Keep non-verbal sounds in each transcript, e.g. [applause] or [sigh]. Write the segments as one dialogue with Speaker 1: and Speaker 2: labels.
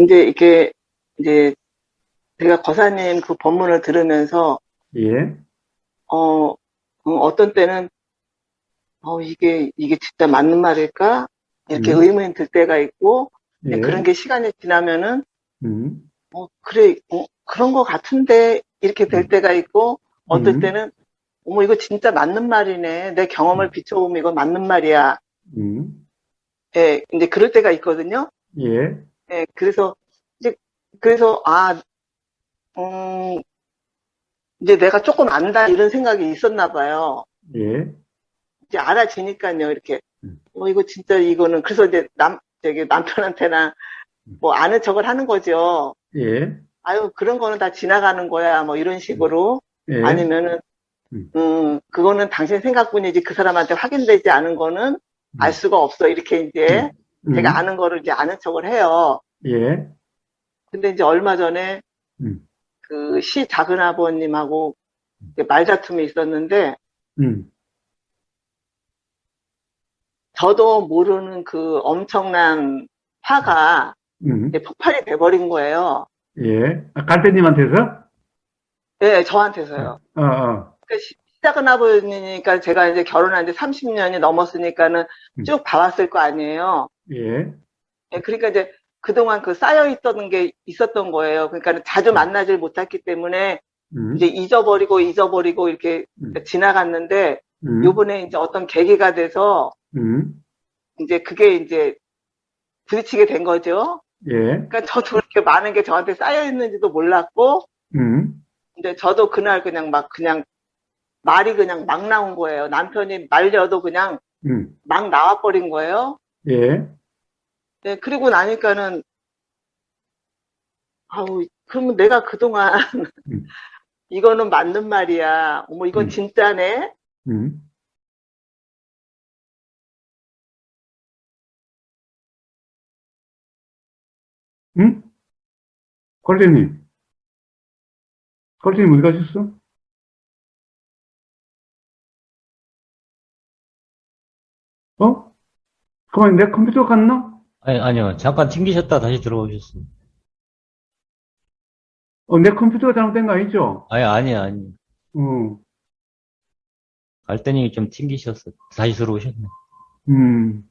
Speaker 1: 이제 이게 이제 제가 거사님 그 법문을 들으면서
Speaker 2: 예,
Speaker 1: 어 음, 어떤 때는 어 이게 이게 진짜 맞는 말일까? 이렇게
Speaker 2: 음.
Speaker 1: 의문이 들 때가 있고
Speaker 2: 예,
Speaker 1: 그런 게 시간이 지나면은
Speaker 2: 음,
Speaker 1: 어 그래 어, 그런 거 같은데 이렇게 될
Speaker 2: 음.
Speaker 1: 때가 있고 어떨
Speaker 2: 음.
Speaker 1: 때는 어머 이거 진짜 맞는 말이네. 내 경험을
Speaker 2: 음.
Speaker 1: 비춰보면 이거 맞는 말이야.
Speaker 2: 음,
Speaker 1: 예 이제 그럴 때가 있거든요.
Speaker 2: 예,
Speaker 1: 예 그래서 이제 그래서 아 음, 이제 내가 조금 안다 이런 생각이 있었나 봐요.
Speaker 2: 예,
Speaker 1: 이제 알아지니까요, 이렇게.
Speaker 2: 음.
Speaker 1: 어, 이거 진짜 이거는, 그래서 이제 남, 저기 남편한테나 뭐 아는 척을 하는 거죠.
Speaker 2: 예,
Speaker 1: 아유, 그런 거는 다 지나가는 거야, 뭐 이런 식으로.
Speaker 2: 예,
Speaker 1: 아니면은,
Speaker 2: 음.
Speaker 1: 음, 그거는 당신 생각뿐이지 그 사람한테 확인되지 않은 거는 알 수가 없어. 이렇게 이제
Speaker 2: 음,
Speaker 1: 제가 아는 거를 이제 아는 척을 해요.
Speaker 2: 예,
Speaker 1: 근데 이제 얼마 전에
Speaker 2: 음,
Speaker 1: 그 시 작은 아버님하고 말다툼이 있었는데,
Speaker 2: 음,
Speaker 1: 저도 모르는 그 엄청난 화가
Speaker 2: 음,
Speaker 1: 폭발이 돼버린 거예요.
Speaker 2: 예. 아, 갈대님한테서?
Speaker 1: 네, 저한테서요.
Speaker 2: 어, 어,
Speaker 1: 그러니까 시- 시 작은 아버님이니까 제가 이제 결혼한 지 30년이 넘었으니까는
Speaker 2: 음.
Speaker 1: 쭉 봐왔을 거 아니에요.
Speaker 2: 예,
Speaker 1: 예, 그러니까 이제 그동안 그 쌓여있던 게 있었던 거예요. 그러니까 자주 만나질 못했기 때문에
Speaker 2: 음,
Speaker 1: 이제 잊어버리고 잊어버리고 이렇게
Speaker 2: 음.
Speaker 1: 지나갔는데
Speaker 2: 음,
Speaker 1: 요번에 이제 어떤 계기가 돼서
Speaker 2: 음,
Speaker 1: 이제 그게 이제 부딪히게 된 거죠.
Speaker 2: 예,
Speaker 1: 그러니까 저도 그렇게 많은 게 저한테 쌓여 있는지도 몰랐고,
Speaker 2: 음,
Speaker 1: 근데 저도 그날 그냥 막 그냥 말이 그냥 막 나온 거예요. 남편이 말려도 그냥
Speaker 2: 음,
Speaker 1: 막 나와버린 거예요.
Speaker 2: 예,
Speaker 1: 네, 그리고 나니까는 아우 그러면 내가 그동안
Speaker 2: 음. [laughs]
Speaker 1: 이거는 맞는 말이야. 어머 이건
Speaker 2: 음.
Speaker 1: 진짜네.
Speaker 2: 음, 응? 갈대님. 갈대님 어디 가셨어? 어? 그만 내 컴퓨터 갔나?
Speaker 3: 아니, 아니요. 잠깐 튕기셨다 다시 들어오셨어요.
Speaker 2: 어, 내 컴퓨터가 잘못된 거 아니죠?
Speaker 3: 아니, 아니, 아니.
Speaker 2: 어,
Speaker 3: 갈대님이 좀 튕기셨어. 다시 들어오셨네.
Speaker 2: 음.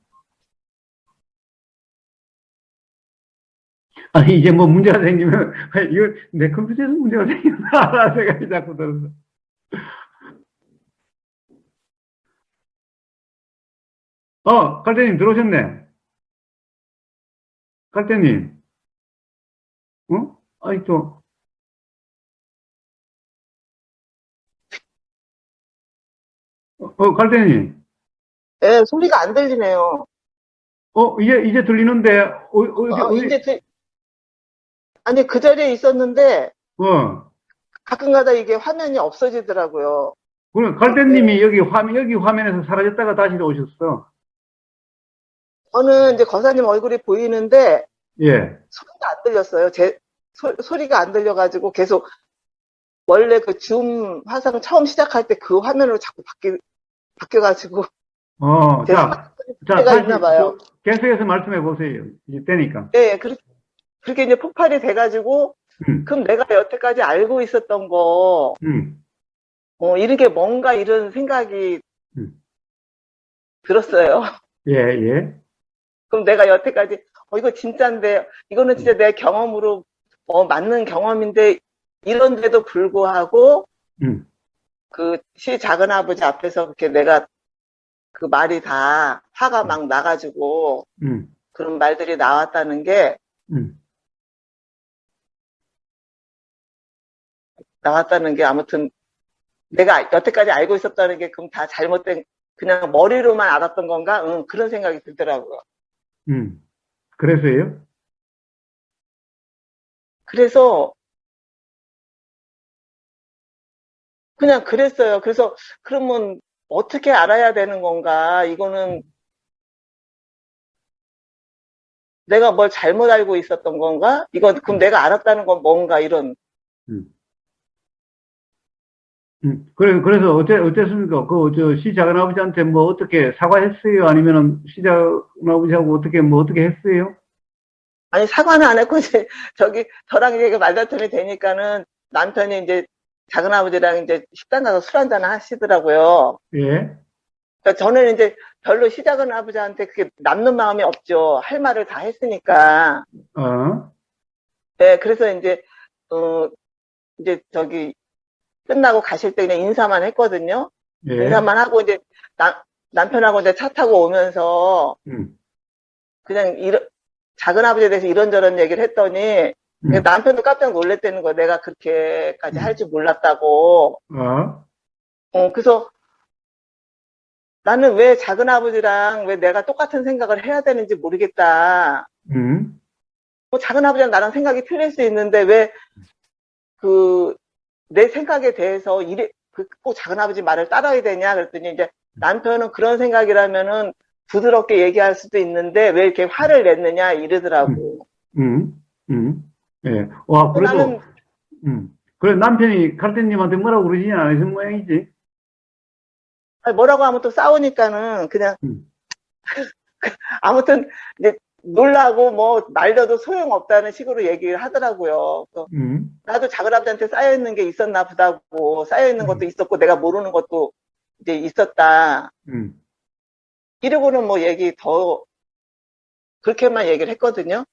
Speaker 2: 아니, 이제 뭐 문제가 생기면, [laughs] 이거 내 컴퓨터에서 문제가? [laughs] 라는 생각이 자꾸 들어서. 어, 갈대님 들어오셨네. 갈대님. 어? 아이, 또. 어, 어, 갈대님.
Speaker 1: 예, 소리가 안 들리네요.
Speaker 2: 어, 이제, 이제 들리는데, 어, 어, 어디,
Speaker 1: 이제 들- 아니 그 자리에 있었는데
Speaker 2: 어.
Speaker 1: 가끔가다 이게 화면이 없어지더라고요.
Speaker 2: 그럼 갈대님이 여기 화면, 여기 화면에서 사라졌다가 다시 오셨어.
Speaker 1: 저는 이제 거사님 얼굴이 보이는데
Speaker 2: 예.
Speaker 1: 소리가 안 들렸어요. 제 소, 리가 안 들려가지고 계속 원래 그 줌 화상 처음 시작할 때 그 화면으로 자꾸 바뀌 바뀌어가지고
Speaker 2: 어, [laughs]
Speaker 1: 제
Speaker 2: 자, 자,
Speaker 1: 있나 봐요.
Speaker 2: 저 계속해서 말씀해 보세요. 이제 되니까.
Speaker 1: 예, 그렇게 그렇게 이제 폭발이 돼가지고
Speaker 2: 음,
Speaker 1: 그럼 내가 여태까지 알고 있었던 거
Speaker 2: 음,
Speaker 1: 어, 이런 게 뭔가 이런 생각이
Speaker 2: 음.
Speaker 1: 들었어요.
Speaker 2: 예, 예.
Speaker 1: 그럼 내가 여태까지 어 이거 진짜인데 이거는 진짜 내 경험으로 어 맞는 경험인데 이런데도 불구하고
Speaker 2: 음,
Speaker 1: 그시 작은 아버지 앞에서 그렇게 내가 그 말이 다 화가 막 나가지고
Speaker 2: 음,
Speaker 1: 그런 말들이 나왔다는 게
Speaker 2: 음,
Speaker 1: 나왔다는 게 아무튼 내가 여태까지 알고 있었다는 게 그럼 다 잘못된 그냥 머리로만 알았던 건가? 응, 그런 생각이 들더라고요.
Speaker 2: 음. 그래서요?
Speaker 1: 그래서 그냥 그랬어요. 그래서 그러면 어떻게 알아야 되는 건가? 이거는 내가 뭘 잘못 알고 있었던 건가? 이건 그럼 내가 알았다는 건 뭔가 이런
Speaker 2: 음. 음, 그래, 그래서 어때, 어땠습니까? 그, 저, 시 작은 아버지한테 뭐 어떻게 사과했어요? 아니면은 시 작은 아버지하고 어떻게, 뭐 어떻게 했어요?
Speaker 1: 아니, 사과는 안 했고, [laughs] 이제, 저기, 저랑 이게 말다툼이 되니까는 남편이 이제 작은 아버지랑 이제 식당 가서 술 한잔 하시더라고요.
Speaker 2: 예,
Speaker 1: 그러니까 저는 이제 별로 시 작은 아버지한테 그게 남는 마음이 없죠. 할 말을 다 했으니까.
Speaker 2: 어,
Speaker 1: 네, 그래서 이제, 어, 이제 저기, 끝나고 가실 때 그냥 인사만 했거든요.
Speaker 2: 예,
Speaker 1: 인사만 하고 이제 남, 남편하고 이제 차 타고 오면서
Speaker 2: 음,
Speaker 1: 그냥 이런, 작은 아버지에 대해서 이런저런 얘기를 했더니
Speaker 2: 음.
Speaker 1: 남편도 깜짝 놀랐다는 거예요. 내가 그렇게까지
Speaker 2: 음.
Speaker 1: 할줄 몰랐다고.
Speaker 2: 어,
Speaker 1: 어, 그래서 나는 왜 작은 아버지랑 왜 내가 똑같은 생각을 해야 되는지 모르겠다.
Speaker 2: 음,
Speaker 1: 뭐 작은 아버지랑 나랑 생각이 틀릴 수 있는데 왜 그 내 생각에 대해서 이래 그꼭 작은 아버지 말을 따라야 되냐 그랬더니 이제 남편은 그런 생각이라면은 부드럽게 얘기할 수도 있는데 왜 이렇게 화를 냈느냐 이러더라고.
Speaker 2: 음, 음, 예. 와, 그래도,
Speaker 1: 나는
Speaker 2: 음, 그래, 남편이 갈대님한테 뭐라고 그러지 않으신 모양이지?
Speaker 1: 뭐라고 하면 또 싸우니까는 그냥
Speaker 2: 음. [laughs]
Speaker 1: 아무튼 이제 놀라고 뭐 말려도 소용없다는 식으로 얘기를 하더라고요.
Speaker 2: 음,
Speaker 1: 나도 작은 아버지한테 쌓여 있는 게 있었나 보다고 쌓여 있는 것도 있었고 내가 모르는 것도 이제 있었다.
Speaker 2: 음,
Speaker 1: 이러고는 뭐 얘기 더 그렇게만 얘기를 했거든요.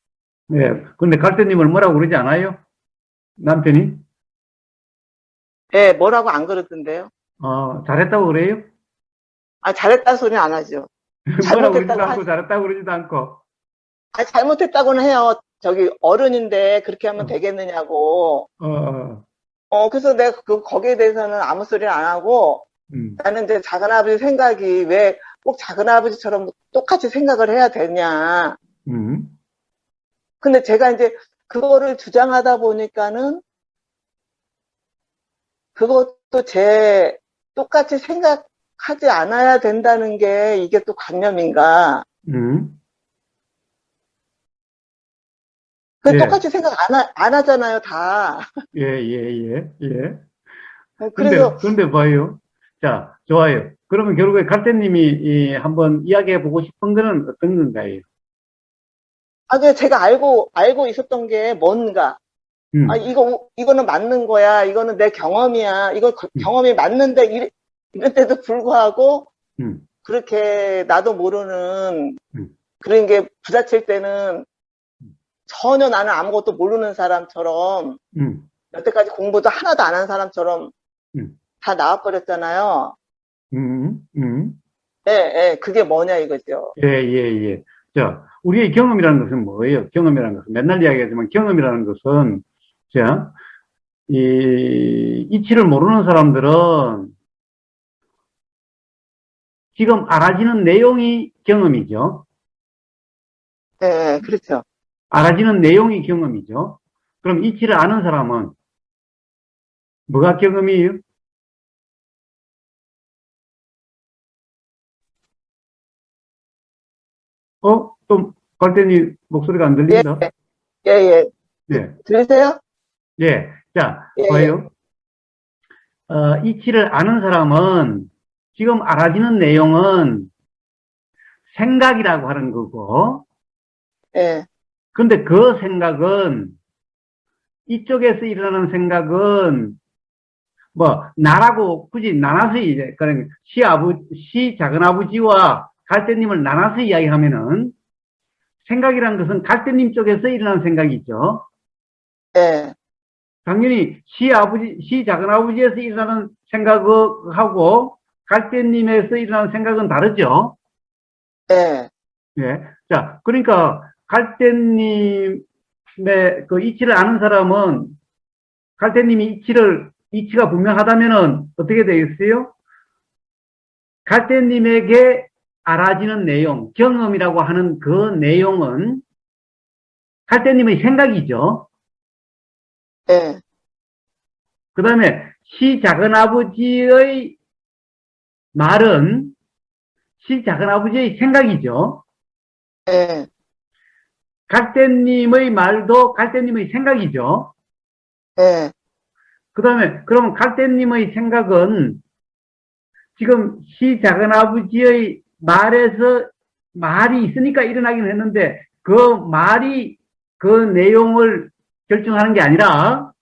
Speaker 2: 예. 근데 갈대님을 뭐라고 그러지 않아요? 남편이?
Speaker 1: 예, 뭐라고 안 그러던데요.
Speaker 2: 어, 잘했다고 그래요?
Speaker 1: 아, 잘했다 소리는 안 하죠. [laughs] 잘못했다고
Speaker 2: 않고 잘했다고 그러지도 않고.
Speaker 1: 아, 잘못했다고는 해요. 저기 어른인데 그렇게 하면
Speaker 2: 어.
Speaker 1: 되겠느냐고.
Speaker 2: 어, 어,
Speaker 1: 어, 그래서 내가 그, 거기에 대해서는 아무 소리를 안 하고
Speaker 2: 음,
Speaker 1: 나는 이제 작은 아버지 생각이 왜 꼭 작은 아버지처럼 똑같이 생각을 해야 되냐.
Speaker 2: 음,
Speaker 1: 근데 제가 이제 그거를 주장하다 보니까는 그것도 제 똑같이 생각하지 않아야 된다는 게 이게 또 관념인가.
Speaker 2: 음,
Speaker 1: 그
Speaker 2: 예.
Speaker 1: 똑같이 생각 안, 하, 안 하잖아요, 다.
Speaker 2: 예, 예, 예, 예. 근데,
Speaker 1: 그래서,
Speaker 2: 근데 봐요. 자, 좋아요. 그러면 결국에 갈대님이 이, 한번 이야기해 보고 싶은 거는 어떤 건가요?
Speaker 1: 아, 그 제가 알고, 알고 있었던 게 뭔가.
Speaker 2: 음,
Speaker 1: 아, 이거, 이거는 맞는 거야. 이거는 내 경험이야. 이거 거-
Speaker 2: 음.
Speaker 1: 경험이 맞는데, 이래, 이런데도 불구하고,
Speaker 2: 음,
Speaker 1: 그렇게 나도 모르는,
Speaker 2: 음.
Speaker 1: 그런 게 부딪힐 때는 전혀 나는 아무것도 모르는 사람처럼,
Speaker 2: 음,
Speaker 1: 여태까지 공부도 하나도 안 한 사람처럼
Speaker 2: 음.
Speaker 1: 다 나와버렸잖아요.
Speaker 2: 음, 음.
Speaker 1: 예, 예, 그게 뭐냐 이거죠.
Speaker 2: 예, 예, 예. 자, 우리의 경험이라는 것은 뭐예요? 경험이라는 것은 맨날 이야기하지만 경험이라는 것은 자, 이 이치를 모르는 사람들은 지금 알아지는 내용이 경험이죠.
Speaker 1: 예, 예, 그렇죠.
Speaker 2: 알아지는 내용이 경험이죠. 그럼 이치를 아는 사람은 뭐가 경험이에요? 어? 또 갈대니 목소리가 안
Speaker 1: 예,
Speaker 2: 들린다?
Speaker 1: 예, 예.
Speaker 2: 예.
Speaker 1: 들리세요?
Speaker 2: 예. 자,
Speaker 1: 예,
Speaker 2: 봐요. 어, 이치를 아는 사람은 지금 알아지는 내용은 생각이라고 하는 거고,
Speaker 1: 예,
Speaker 2: 근데 그 생각은 이쪽에서 일어나는 생각은 뭐 나라고 굳이 나눠서 이제 그런 시아버 시 작은 아버지와 갈대님을 나눠서 이야기하면은 생각이란 것은 갈대님 쪽에서 일어나는 생각이죠.
Speaker 1: 예,
Speaker 2: 당연히 시 아버지 시 작은 아버지에서 일어나는 생각하고 갈대님에서 일어나는 생각은 다르죠.
Speaker 1: 예,
Speaker 2: 예. 자, 그러니까 갈대님의 그 이치를 아는 사람은 갈대님이 이치를 이치가 분명하다면은 어떻게 되겠어요? 갈대님에게 알아지는 내용, 경험이라고 하는 그 내용은 갈대님의 생각이죠.
Speaker 1: 예,
Speaker 2: 그 다음에 시 작은 아버지의 말은 시 작은 아버지의 생각이죠.
Speaker 1: 예,
Speaker 2: 갈대님의 말도 갈대님의 생각이죠.
Speaker 1: 예,
Speaker 2: 그 다음에, 그러면 갈대님의 생각은 지금 시 작은 아버지의 말에서 말이 있으니까 일어나긴 했는데 그 말이 그 내용을 결정하는 게 아니라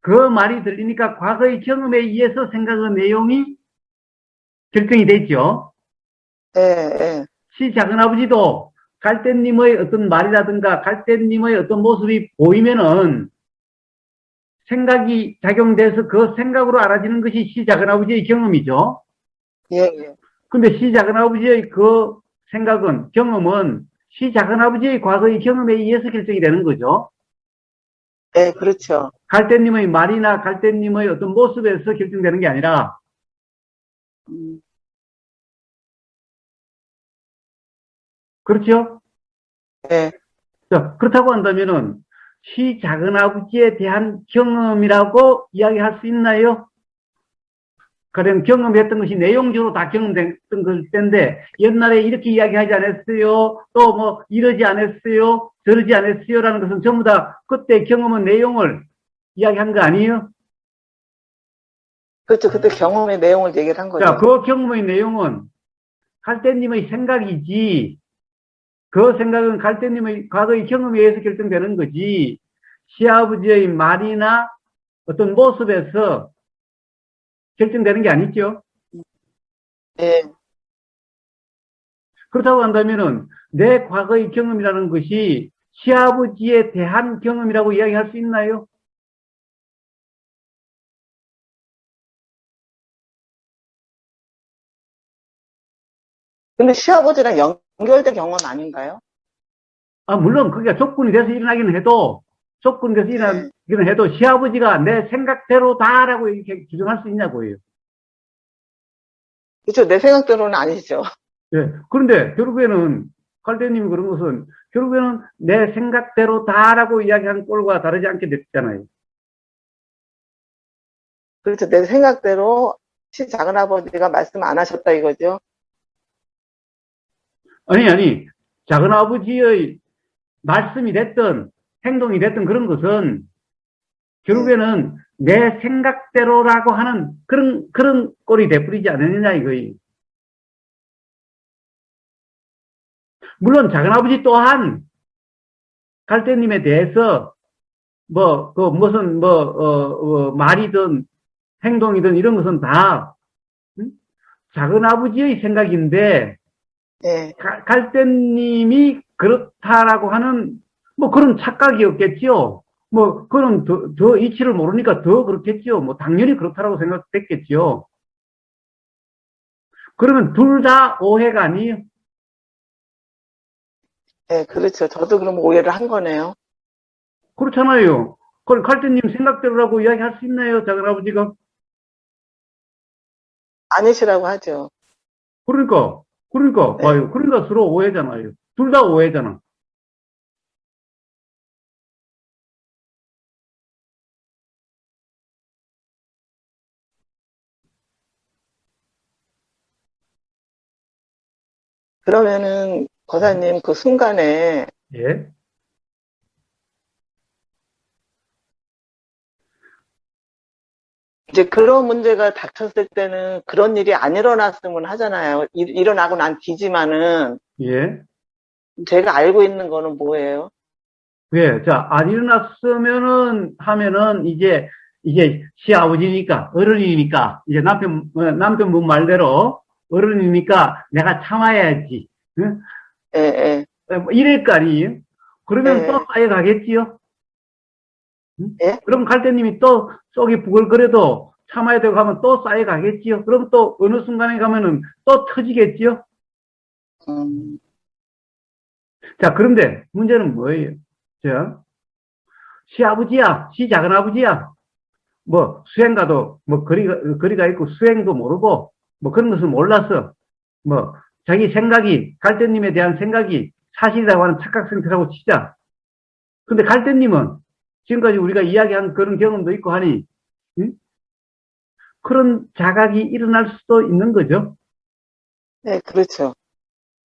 Speaker 2: 그 말이 들리니까 과거의 경험에 의해서 생각한 내용이 결정이 됐죠.
Speaker 1: 예, 예.
Speaker 2: 시 작은 아버지도 갈대님의 어떤 말이라든가 갈대님의 어떤 모습이 보이면은 생각이 작용돼서 그 생각으로 알아지는 것이 시 작은 아버지의 경험이죠.
Speaker 1: 예, 예.
Speaker 2: 근데 시 작은 아버지의 그 생각은, 경험은 시 작은 아버지의 과거의 경험에 의해서 결정이 되는 거죠.
Speaker 1: 예, 그렇죠.
Speaker 2: 갈대님의 말이나 갈대님의 어떤 모습에서 결정되는 게 아니라
Speaker 1: 음,
Speaker 2: 그렇죠?
Speaker 1: 예.
Speaker 2: 자, 그렇다고 한다면은 시 작은 아버지에 대한 경험이라고 이야기할 수 있나요? 가령 경험했던 것이 내용적으로 다 경험됐던 것일 텐데 옛날에 이렇게 이야기하지 않았어요. 또 뭐 이러지 않았어요. 저러지 않았어요라는 것은 전부 다 그때 경험한 내용을 이야기한 거 아니에요?
Speaker 1: 그렇죠. 그때 경험의 내용을 얘기를 한 거죠.
Speaker 2: 자, 그 경험의 내용은 갈대님의 생각이지, 그 생각은 갈대님의 과거의 경험에 의해서 결정되는 거지, 시아버지의 말이나 어떤 모습에서 결정되는 게 아니죠.
Speaker 1: 예,
Speaker 2: 그렇다고 한다면은 내 과거의 경험이라는 것이 시아버지에 대한 경험이라고 이야기할 수 있나요?
Speaker 1: 근데 시아버지랑 연결된 경험 아닌가요?
Speaker 2: 아, 물론 그게 조건이 돼서 일어나기는 해도, 조건이 돼서 일어나기는 해도 시아버지가 내 생각대로 다라고 이렇게 규정할 수 있냐고요.
Speaker 1: 그렇죠. 내 생각대로는 아니죠.
Speaker 2: 예. 그런데 결국에는 갈대님이 그런 것은 결국에는 내 생각대로 다라고 이야기한 꼴과 다르지 않게 됐잖아요.
Speaker 1: 그렇죠. 내 생각대로 시 작은 아버지가 말씀 안 하셨다 이거죠.
Speaker 2: 아니, 아니. 작은 아버지의 말씀이 됐든 행동이 됐든 그런 것은 결국에는 내 생각대로라고 하는 그런, 그런 꼴이 돼버리지 않느냐 이거예요. 물론 작은아버지 또한 갈대님에 대해서 뭐, 그 무슨 뭐, 어, 어, 말이든 행동이든 이런 것은 다 응? 작은아버지의 생각인데
Speaker 1: 예,
Speaker 2: 가- 갈대님이 그렇다라고 하는 뭐 그런 착각이었겠지요. 뭐 그런 더, 더 이치를 모르니까 더 그렇겠지요. 뭐 당연히 그렇다라고 생각됐겠지요. 그러면 둘 다 오해가 아니에요.
Speaker 1: 예, 그렇죠. 저도 그럼 오해를 한 거네요.
Speaker 2: 그렇잖아요. 그걸 갈대님 생각대로라고 이야기할 수 있나요, 작은 아버지가?
Speaker 1: 아니시라고 하죠.
Speaker 2: 그러니까, 그러니까,
Speaker 1: 네.
Speaker 2: 봐요. 그러니까 서로 오해잖아요. 둘 다 오해잖아.
Speaker 1: 그러면은 거사님 그 순간에
Speaker 2: 예?
Speaker 1: 이제 그런 문제가 닥쳤을 때는 그런 일이 안 일어났으면 하잖아요. 일, 일어나고 난 뒤지만은
Speaker 2: 예?
Speaker 1: 제가 알고 있는 거는 뭐예요?
Speaker 2: 예, 자, 안 일어났으면은, 하면은, 이제, 이제, 시아버지니까, 어른이니까, 이제 남편, 어, 남편분 말대로, 어른이니까 내가 참아야지. 응?
Speaker 1: 예, 예.
Speaker 2: 어, 뭐 이럴 거 아니에요? 그러면
Speaker 1: 네.
Speaker 2: 또 쌓여 가겠지요? 응?
Speaker 1: 예?
Speaker 2: 그럼 갈대님이 또 속이 부글거려도 참아야 되고 하면 또 쌓여가겠지요? 그럼 또 어느 순간에 가면은 또 터지겠지요?
Speaker 1: 음,
Speaker 2: 자, 그런데 문제는 뭐예요? 자, 시아버지야, 시 작은아버지야, 뭐, 수행가도, 뭐, 거리가, 거리가 있고 수행도 모르고, 뭐, 그런 것을 몰라서, 뭐, 자기 생각이, 갈대님에 대한 생각이 사실이라고 하는 착각 상태라고 치자. 근데 갈대님은 지금까지 우리가 이야기한 그런 경험도 있고 하니, 응? 그런 자각이 일어날 수도 있는 거죠.
Speaker 1: 네, 그렇죠.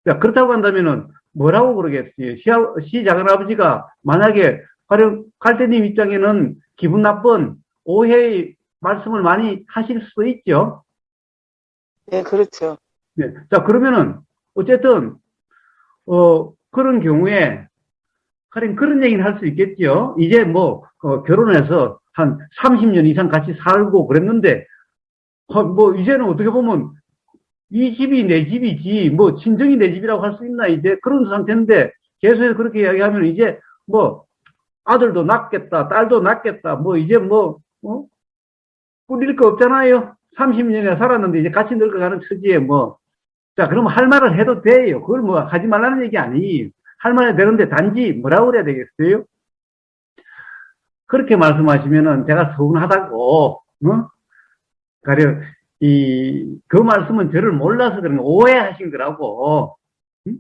Speaker 2: 자, 그렇다고 한다면은 뭐라고 그러겠어요? 시, 시 작은 아버지가 만약에 가령 갈대님 입장에는 기분 나쁜 오해의 말씀을 많이 하실 수도 있죠.
Speaker 1: 예, 그렇죠.
Speaker 2: 네. 자, 그러면은 어쨌든 어 그런 경우에 가령 그런 얘기는 할수 있겠죠. 이제 뭐, 어, 결혼해서 한 30년 이상 같이 살고 그랬는데, 어, 뭐, 이제는 어떻게 보면, 이 집이 내 집이지, 뭐, 친정이 내 집이라고 할 수 있나, 이제 그런 상태인데, 계속해서 그렇게 이야기하면 이제, 뭐, 아들도 낳겠다, 딸도 낳겠다, 뭐, 이제 뭐, 어? 꾸릴 거 없잖아요. 30년이나 살았는데, 이제 같이 늙어가는 처지에 뭐, 자, 그러면 할 말을 해도 돼요. 그걸 뭐, 하지 말라는 얘기 아니에요. 할 말이 되는데, 단지 뭐라고 그래야 되겠어요? 그렇게 말씀하시면은 제가 서운하다고, 어? 가령, 이, 그 말씀은 저를 몰라서 그런 거, 오해하신 거라고, 응?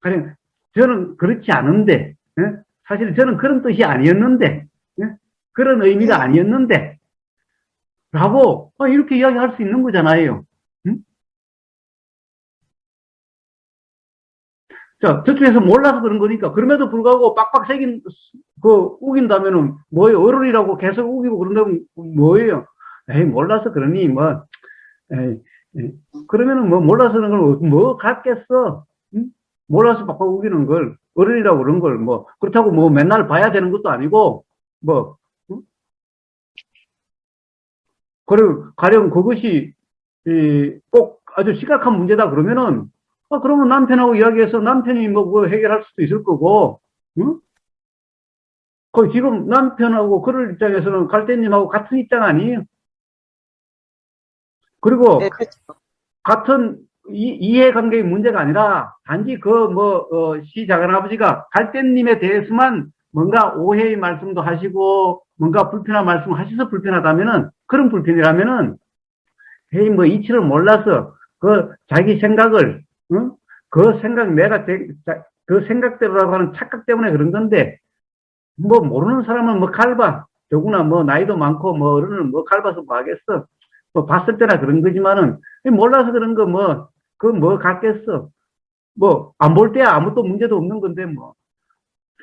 Speaker 2: 가령, 저는 그렇지 않은데, 예? 사실 저는 그런 뜻이 아니었는데, 예? 그런 의미가 아니었는데, 라고, 어, 이렇게 이야기할 수 있는 거잖아요. 자, 저쪽에서 몰라서 그런 거니까, 그럼에도 불구하고 빡빡 새긴, 그, 우긴다면은, 뭐예요? 어른이라고 계속 우기고 그런다면 뭐예요? 에이, 몰라서 그러니, 뭐, 에이, 에이. 그러면은 뭐, 몰라서 그런 걸, 뭐, 같겠어? 응? 몰라서 빡빡 우기는 걸, 어른이라고 그런 걸, 뭐, 그렇다고 뭐, 맨날 봐야 되는 것도 아니고, 뭐, 응? 그리고, 가령 그것이, 이, 꼭 아주 심각한 문제다 그러면은, 아, 그러면 남편하고 이야기해서 남편이 뭐, 뭐 해결할 수도 있을 거고, 응? 그 지금 남편하고 그럴 입장에서는 갈대님하고 같은 입장 아니에요? 그리고
Speaker 1: 네, 그렇죠.
Speaker 2: 같은 이, 이해관계의 문제가 아니라 단지 그 뭐, 어, 시 작은 아버지가 갈대님에 대해서만 뭔가 오해의 말씀도 하시고 뭔가 불편한 말씀 하셔서 불편하다면은 그런 불편이라면은 에이 뭐 이치를 몰라서 그 자기 생각을 응? 그 생각 내가 제- 자- 그 생각대로라고 하는 착각 때문에 그런 건데 뭐 모르는 사람은 뭐 갈봐 더구나 뭐 나이도 많고 뭐 어른은 뭐 갈봐서 뭐 하겠어. 뭐 봤을 때나 그런 거지만은 몰라서 그런 거 뭐 그뭐 갖겠어. 뭐 안 볼 때야 아무것도 문제도 없는 건데 뭐.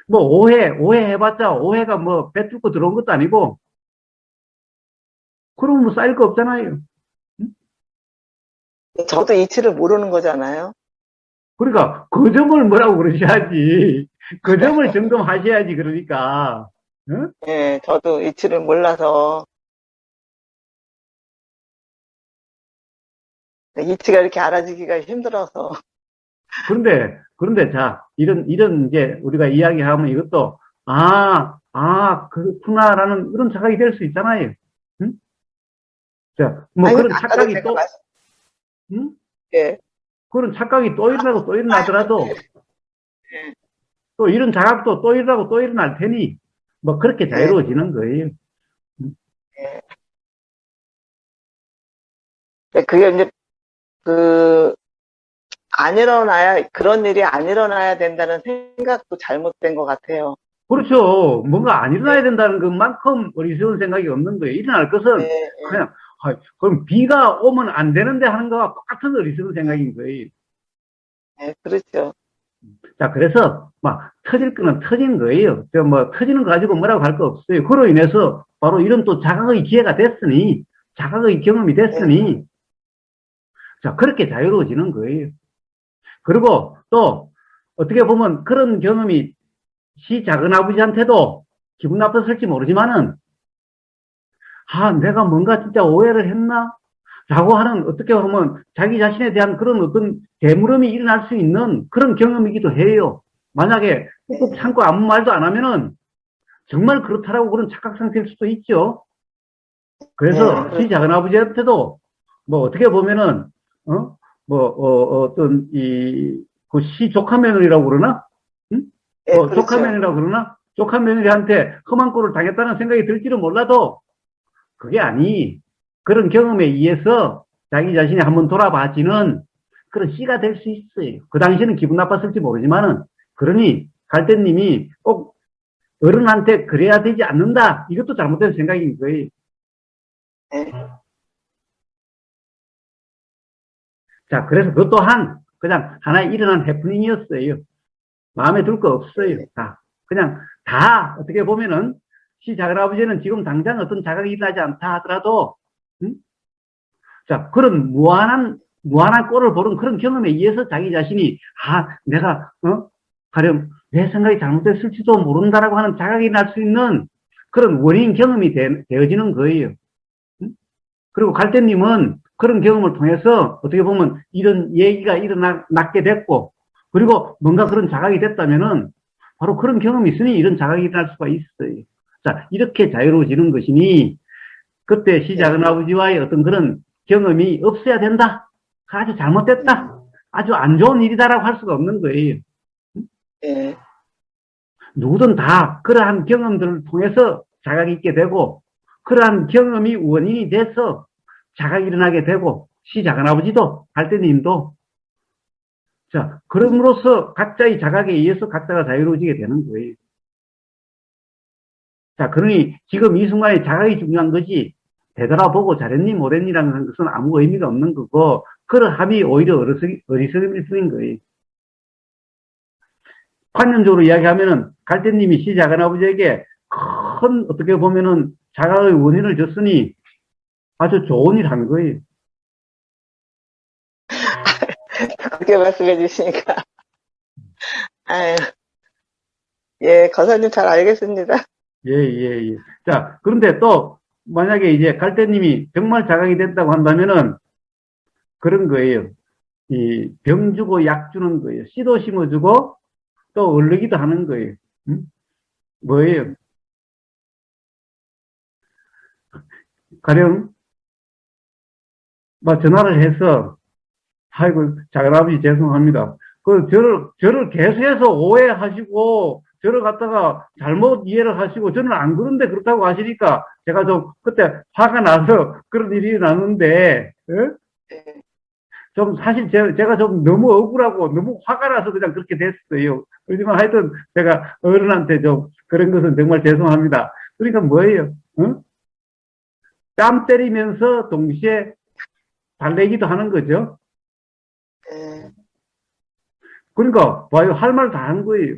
Speaker 2: 뭐 오해 오해 해봤자 오해가 뭐 배 뚫고 들어온 것도 아니고 그러면 뭐 쌓일 거 없잖아요.
Speaker 1: 저도 이치를 모르는 거잖아요.
Speaker 2: 그러니까 그 점을 뭐라고 그러셔야지 그 점을 점검하셔야지 그러니까 응?
Speaker 1: 예, 저도 이치를 몰라서. 이치가 이렇게 알아지기가 힘들어서.
Speaker 2: 그런데, 그런데 자, 이런, 이런 이제 우리가 이야기하면 이것도, 아, 아, 그렇구나라는 그런 착각이 될 수 있잖아요. 응? 자, 뭐
Speaker 1: 아니,
Speaker 2: 그런 착각이 또,
Speaker 1: 말씀-
Speaker 2: 응?
Speaker 1: 예,
Speaker 2: 그런 착각이 또 일어나고 또 일어나더라도,
Speaker 1: 예.
Speaker 2: 또 이런 자각도 또 일어나고 또 일어날 테니, 뭐 그렇게 자유로워지는 거예요.
Speaker 1: 네, 그게 이제, 그, 안 일어나야, 그런 일이 안 일어나야 된다는 생각도 잘못된 것 같아요.
Speaker 2: 그렇죠. 뭔가 안 일어나야 된다는 것만큼 어리석은 생각이 없는 거예요. 일어날 것은
Speaker 1: 예, 예.
Speaker 2: 그냥, 아, 그럼 비가 오면 안 되는데 하는 거와 똑같은 어리석은 생각인 거예요.
Speaker 1: 예, 그렇죠.
Speaker 2: 자, 그래서, 막, 터질 거는 터진 거예요. 저, 뭐, 터지는 거 가지고 뭐라고 할 거 없어요. 그로 인해서, 바로 이런 또 자각의 기회가 됐으니, 자각의 경험이 됐으니, 자, 그렇게 자유로워지는 거예요. 그리고 또, 어떻게 보면 그런 경험이 시 작은 아버지한테도 기분 나빴을지 모르지만은, 아, 내가 뭔가 진짜 오해를 했나? 라고 하는 어떻게 보면 자기 자신에 대한 그런 어떤 대물음이 일어날 수 있는 그런 경험이기도 해요. 만약에 꾹꾹 참고 아무 말도 안 하면은 정말 그렇다라고 그런 착각 상태일 수도 있죠. 그래서
Speaker 1: 네,
Speaker 2: 시 작은 아버지한테도 뭐 어떻게 보면은 어? 뭐 어, 어떤 이 그 시 조카 며느리라고 그러나?
Speaker 1: 예,
Speaker 2: 어,
Speaker 1: 그렇죠.
Speaker 2: 조카 며느리라고 그러나? 조카 며느리한테 험한 꼴을 당했다는 생각이 들지는 몰라도 그게 아니. 그런 경험에 의해서 자기 자신이 한번 돌아봐지는 그런 씨가 될 수 있어요. 그 당시에는 기분 나빴을지 모르지만은, 그러니, 갈대님이 꼭 어른한테 그래야 되지 않는다. 이것도 잘못된 생각인 거예요.
Speaker 1: 네.
Speaker 2: 자, 그래서 그것 또한 그냥 하나의 일어난 해프닝이었어요. 마음에 들 거 없어요. 다. 그냥 다 어떻게 보면은 시 작은아버지는 지금 당장 어떤 자각이 일어나지 않다 하더라도 응? 자 그런 무한한 무한한 꼴을 보는 그런 경험에 의해서 자기 자신이 아 내가 어 가령 내 생각이 잘못됐을지도 모른다라고 하는 자각이 날 수 있는 그런 원인 경험이 되, 되어지는 거예요. 응? 그리고 갈대님은 그런 경험을 통해서 어떻게 보면 이런 얘기가 일어났게 됐고, 그리고 뭔가 그런 자각이 됐다면은 바로 그런 경험이 있으니 이런 자각이 날 수가 있어요. 자, 이렇게 자유로워지는 것이니, 그때 시작은 아버지와의 어떤 그런 경험이 없어야 된다. 아주 잘못됐다. 아주 안 좋은 일이다라고 할 수가 없는 거예요.
Speaker 1: 예,
Speaker 2: 누구든 다 그러한 경험들을 통해서 자각이 있게 되고, 그러한 경험이 원인이 돼서 자각이 일어나게 되고, 시작은 아버지도, 할때님도, 자, 그럼으로써 각자의 자각에 의해서 각자가 자유로워지게 되는 거예요. 자, 그러니 지금 이 순간에 자각이 중요한 거지, 되돌아보고 잘했니, 못했니라는 것은 아무 의미가 없는 거고, 그러함이 오히려 어리석음일 뿐인 거예요. 관념적으로 이야기하면은, 갈대님이 시 작은 아버지에게 큰, 어떻게 보면은, 자각의 원인을 줬으니, 아주 좋은 일 한 거예요. [laughs]
Speaker 1: 그렇게 말씀해 주시니까. 아유, 예, 거사님 잘 알겠습니다.
Speaker 2: 예, 예, 예. 자, 그런데 또, 만약에 이제 갈대님이 정말 자각이 됐다고 한다면은, 그런 거예요. 이, 병 주고 약 주는 거예요. 씨도 심어주고, 또 얼르기도 하는 거예요. 응? 뭐예요? 가령, 막 전화를 해서, 아이고, 작은 아버지 죄송합니다. 그, 저를, 저를 계속해서 오해하시고, 저를 갖다가 잘못 이해를 하시고, 저는 안 그런데 그렇다고 하시니까, 제가 좀 그때 화가 나서 [laughs] 그런 일이 났는데, 예?
Speaker 1: 예,
Speaker 2: 좀 사실 제, 제가 좀 너무 억울하고 너무 화가 나서 그냥 그렇게 됐어요. 그렇지만 하여튼 제가 어른한테 좀 그런 것은 정말 죄송합니다. 그러니까 뭐예요? 어? 땀 때리면서 동시에 달래기도 하는 거죠.
Speaker 1: 예,
Speaker 2: 그러니까 봐요 할 말 다 한 거예요.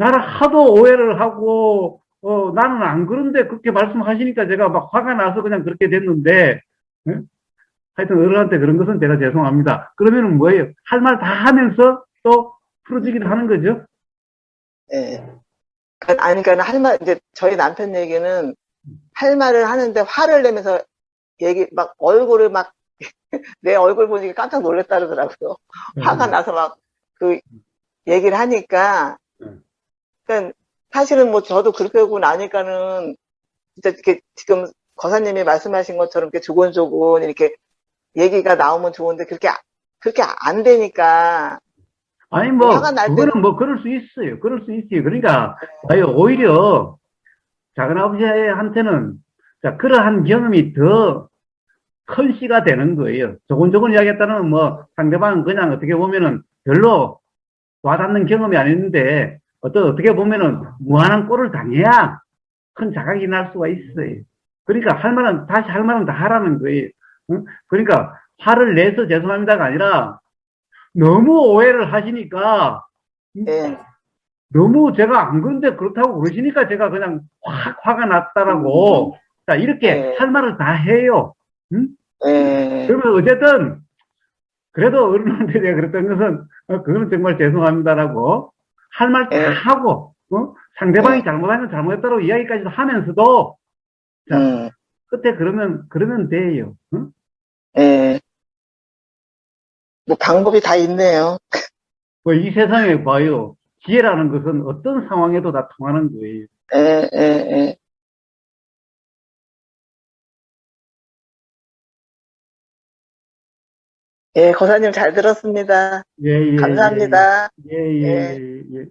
Speaker 2: 나를 하도 오해를 하고 어 나는 안 그런데 그렇게 말씀하시니까 제가 막 화가 나서 그냥 그렇게 됐는데 예? 하여튼 어른한테 그런 것은 제가 죄송합니다. 그러면은 뭐예요? 할 말 다 하면서 또 풀어지기도 하는 거죠.
Speaker 1: 예. 그- 아니, 그러니까 할 말, 이제 저희 남편 얘기는 할 말을 하는데 화를 내면서 얘기, 막 얼굴을 막, [laughs] 내 얼굴 보니까 깜짝 놀랐다 그러더라고요. 화가 나서 막 그 얘기를 하니까,
Speaker 2: 음.
Speaker 1: 그러니까 사실은 뭐 저도 그렇게 하고 나니까는 진짜 이렇게 지금 거사님이 말씀하신 것처럼 이렇게 조곤조곤 이렇게 얘기가 나오면 좋은데 그렇게 아- 그렇게 안 되니까
Speaker 2: 아니 뭐 그거는 뭐 그럴 수 있어요. 그럴 수 있어요. 그러니까 봐요 오히려 작은 아버지한테는 자 그러한 경험이 더 큰 씨가 되는 거예요. 조곤조곤 이야기했다는 뭐 상대방은 그냥 어떻게 보면은 별로 와닿는 경험이 아닌데 어떤 어떻게 보면은 무한한 꼴을 당해야 큰 자각이 날 수가 있어요. 그러니까 할 말은 다시 할 말은 다 하라는 거예요. 응? 그러니까 화를 내서 죄송합니다가 아니라 너무 오해를 하시니까
Speaker 1: 예,
Speaker 2: 너무 제가 안 그런데 그렇다고 그러시니까 제가 그냥 확 화가 났다라고 자 이렇게
Speaker 1: 네.
Speaker 2: 할 말을 다 해요.
Speaker 1: 예,
Speaker 2: 그러면 어쨌든 그래도 어른한테 내가 그랬던 것은 어, 그거는 정말 죄송합니다라고 할 말다
Speaker 1: 네.
Speaker 2: 하고 어? 상대방이
Speaker 1: 네.
Speaker 2: 잘못하면 잘못했다고 이야기까지도 하면서도 자
Speaker 1: 음,
Speaker 2: 끝에 그러면 그러면 돼요. 응?
Speaker 1: 예. 뭐 방법이 다 있네요. [laughs]
Speaker 2: 뭐 이 세상에 봐요. 지혜라는 것은 어떤 상황에도 다 통하는 거예요.
Speaker 1: 예, 예, 예. 예, 거사님 잘 들었습니다.
Speaker 2: 예, 예,
Speaker 1: 감사합니다.
Speaker 2: 예, 예,
Speaker 1: 예.
Speaker 2: 예, 예.